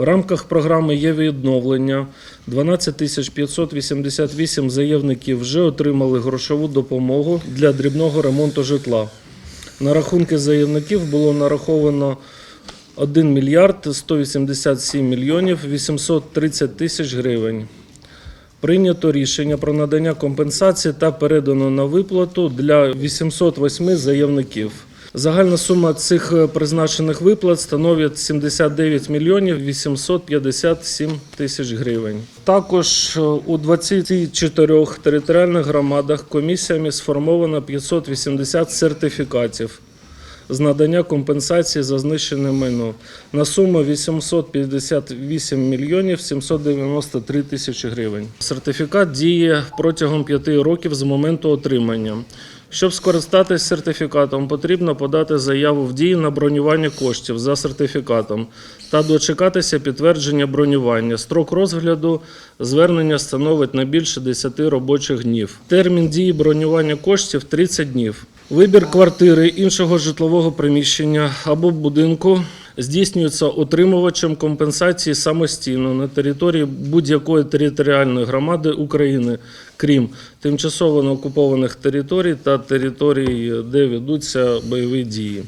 В рамках програми є відновлення. 12 тисяч 588 заявників вже отримали грошову допомогу для дрібного ремонту житла. На рахунки заявників було нараховано 1 мільярд 187 мільйонів 830 тисяч гривень. Прийнято рішення про надання компенсації та передано на виплату для 808 заявників. Загальна сума цих е, призначених виплат становить 79 мільйонів 857 тисяч гривень. Також е, у 24 територіальних громадах комісіями сформовано 580 сертифікатів з надання компенсації за знищене майно на суму 858 мільйонів 793 тисячі гривень. Сертифікат діє протягом п'яти років з моменту отримання. Щоб скористатись сертифікатом, потрібно подати заяву в дії на бронювання коштів за сертифікатом та дочекатися підтвердження бронювання. Строк розгляду звернення становить не більше 10 робочих днів. Термін дії бронювання коштів 30 днів. Вибір квартири, іншого житлового приміщення або будинку здійснюється отримувачем компенсації самостійно на території будь-якої територіальної громади України, крім тимчасово окупованих територій та територій, де ведуться бойові дії.